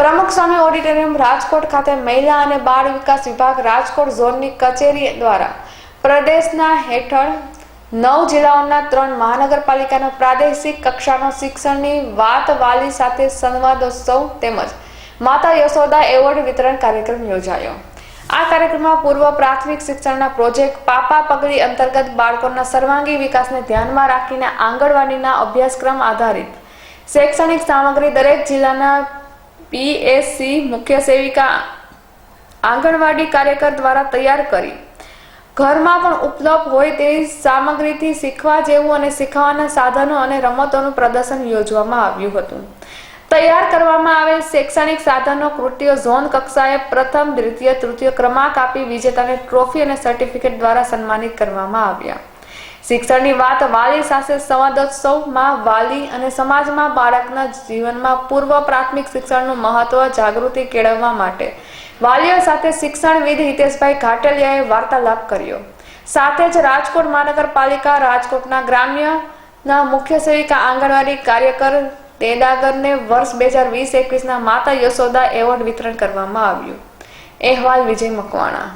પ્રમુખ સ્વામી ઓડિટોરિયમ રાજકોટ ખાતે મહિલા અને બાળ વિકાસ વિભાગ રાજકોટ ઝોનની કચેરી દ્વારા પ્રદેશના હેઠળ નવ જિલ્લાઓના ત્રણ મહાનગરપાલિકાના પ્રાદેશિક કક્ષાનો શિક્ષણની વાત વાલી સાથે સંવાદોત્સવ તેમજ માતા યશોદા એવોર્ડ વિતરણ કાર્યક્રમ યોજાયો. આ કાર્યક્રમમાં પૂર્વ પ્રાથમિક શિક્ષણના પ્રોજેક્ટ પાપા પગડી અંતર્ગત બાળકોના સર્વાંગી વિકાસને ધ્યાનમાં રાખીને આંગણવાડીના અભ્યાસક્રમ આધારિત શૈક્ષણિક સામગ્રી દરેક જિલ્લાના પીએસસી મુખ્ય સેવિકા આંગણવાડી કાર્યકર દ્વારા તૈયાર કરી. ઘરમાં પણ ઉપલબ્ધ હોય તેવી સામગ્રીથી શીખવા જેવું અને શીખવાના સાધનો અને રમતોનું પ્રદર્શન યોજવામાં આવ્યું હતું. તૈયાર કરવામાં આવેલ શૈક્ષણિક સાધનો કૃતિઓ ઝોન કક્ષાએ પ્રથમ, દ્વિતીય, તૃતીય ક્રમાંક આપી વિજેતાને ટ્રોફી અને સર્ટિફિકેટ દ્વારા સન્માનિત કરવામાં આવ્યા. શિક્ષણની વાત વાલી સાથે સંવાદોત્સવમાં વાલી અને સમાજમાં બાળકના જીવનમાં પૂર્વ પ્રાથમિક શિક્ષણનું મહત્વ જાગૃતિ કેળવવા માટે. વાલીઓ સાથે શિક્ષણવિદ હિતેશભાઈ ઘાટલિયાએ વાર્તાલાપ કર્યો. સાથે જ રાજકોટ મહાનગરપાલિકા રાજકોટના ગ્રામ્યના મુખ્ય સેવિકા આંગણવાડી કાર્યકર તેદાગરને વર્ષ બે હજાર વીસ એકવીસના માતા યશોદા એવોર્ડ વિતરણ કરવામાં આવ્યું. અહેવાલ વિજય મકવાણા.